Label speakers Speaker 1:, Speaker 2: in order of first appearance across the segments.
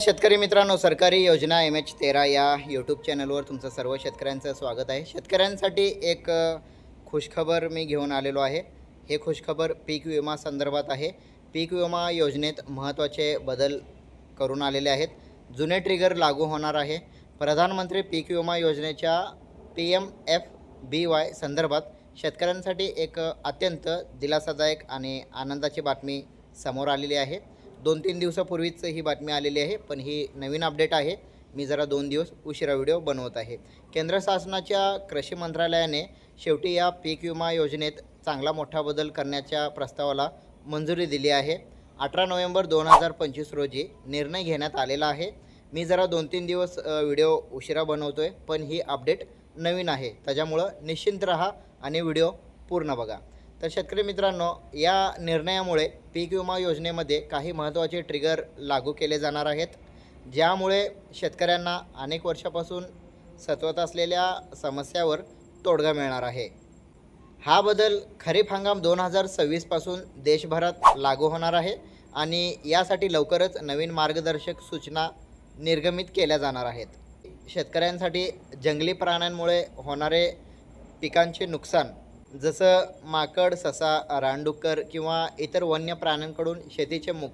Speaker 1: शेतकरी मित्रांनो सरकारी योजना एम एच तेरा या यूट्यूब चॅनलवर तुमचं सर्व शेतकऱ्यांचं स्वागत आहे. शेतकऱ्यांसाठी एक खुशखबर मी घेऊन आलेलो आहे. हे खुशखबर पीक विमा संदर्भात आहे. पीक विमा योजनेत महत्त्वाचे बदल करून आलेले आहेत. जुने ट्रिगर लागू होणार आहे. प्रधानमंत्री पीक विमा योजनेच्या P M F B Y संदर्भात शेतकऱ्यांसाठी एक अत्यंत दिलासादायक आणि आनंदाची बातमी समोर आलेली आहे. दोन तीन दिवसापूर्वीच ही बातमी आलेली आहे पण ही नवीन अपडेट आहे. मी जरा दोन दिवस उशिरा व्हिडिओ बनवत आहे. केंद्र शासनाच्या कृषी मंत्रालयाने शेवटी या पीक विमा योजनेत चांगला मोठा बदल करण्याच्या प्रस्तावाला मंजुरी दिली आहे. अठरा नोव्हेंबर दोन हजार पंचवीस रोजी निर्णय घेण्यात आलेला आहे. मी जरा दोन तीन दिवस व्हिडिओ उशिरा बनवतो आहे पण ही अपडेट नवीन आहे. त्याच्यामुळं निश्चिंत रहा आणि व्हिडिओ पूर्ण बघा. तर शेतकरी मित्रांनो या निर्णयामुळे पीक विमा योजनेमध्ये काही महत्त्वाचे ट्रिगर लागू केले जाणार आहेत ज्यामुळे शेतकऱ्यांना अनेक वर्षापासून सतवत असलेल्या समस्यावर तोडगा मिळणार आहे. हा बदल खरीप हंगाम दोन हजार सव्वीसपासून देशभरात लागू होणार आहे आणि यासाठी लवकरच नवीन मार्गदर्शक सूचना निर्गमित केल्या जाणार आहेत. शेतकऱ्यांसाठी जंगली प्राण्यांमुळे होणारे पिकांचे नुकसान जसं माकड ससा रानडुक्कर किंवा इतर वन्य प्राण्यांकडून शेतीचे मु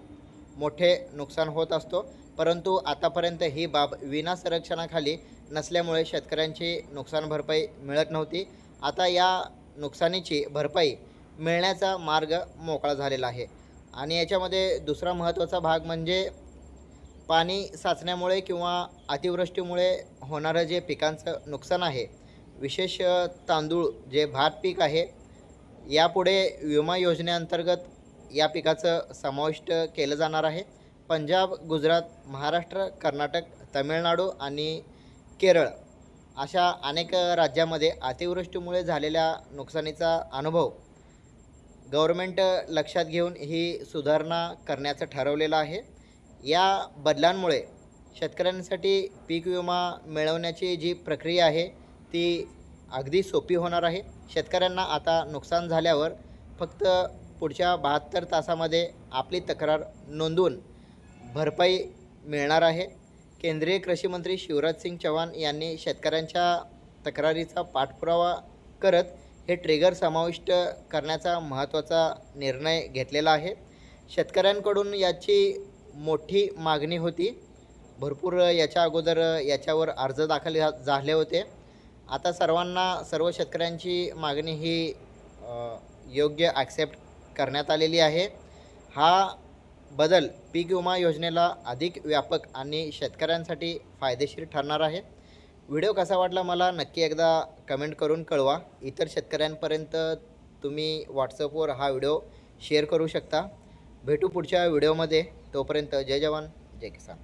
Speaker 1: मोठे नुकसान होत असतो. परंतु आतापर्यंत ही बाब विना संरक्षणाखाली नसल्यामुळे शेतकऱ्यांची नुकसान भरपाई मिळत नव्हती. आता या नुकसानीची भरपाई मिळण्याचा मार्ग मोकळा झालेला आहे. आणि याच्यामध्ये दुसरा महत्त्वाचा भाग म्हणजे पाणी साचण्यामुळे किंवा अतिवृष्टीमुळे होणारं जे पिकांचं नुकसान आहे विशेष तांदूळ जे भात पीक आहे यापुढे विमा योजनेअंतर्गत या पिकाचं समाविष्ट केलं जाणार आहे. पंजाब गुजरात महाराष्ट्र कर्नाटक तमिळनाडू आणि केरळ अशा अनेक राज्यामध्ये अतिवृष्टीमुळे झालेल्या नुकसानीचा अनुभव गव्हर्मेंट लक्षात घेऊन ही सुधारणा करण्याचं ठरवलेलं आहे. या बदलांमुळे शेतकऱ्यांसाठी पीक विमा मिळवण्याची जी प्रक्रिया आहे ती अगदी सोपी होणार आहे. शेतकऱ्यांना आता नुकसान झाल्यावर फक्त पुढच्या बहात्तर तासामध्ये आपली तक्रार नोंदवून भरपाई मिळणार आहे. केंद्रीय कृषी मंत्री शिवराज सिंग चव्हाण यांनी शेतकऱ्यांच्या तक्रारीचा पाठपुरावा करत हे ट्रिगर समाविष्ट करण्याचा महत्त्वाचा निर्णय घेतलेला आहे. शेतकऱ्यांकडून याची मोठी मागणी होती. भरपूर याच्या अगोदर याच्यावर अर्ज दाखल झा- झाले होते. आता सर्वांना सर्व शेतकऱ्यांची मागणी ही योग्य ॲक्सेप्ट करण्यात आलेली आहे. हा बदल पीक विमा योजनेला अधिक व्यापक आणि शेतकऱ्यांसाठी फायदेशीर ठरणार आहे. व्हिडिओ कसा वाटला मला नक्की एकदा कमेंट करून कळवा. इतर शेतकऱ्यांपर्यंत तुम्ही व्हॉट्सअपवर हा व्हिडिओ शेअर करू शकता. भेटू पुढच्या व्हिडिओमध्ये. तोपर्यंत जय जवान जय किसान.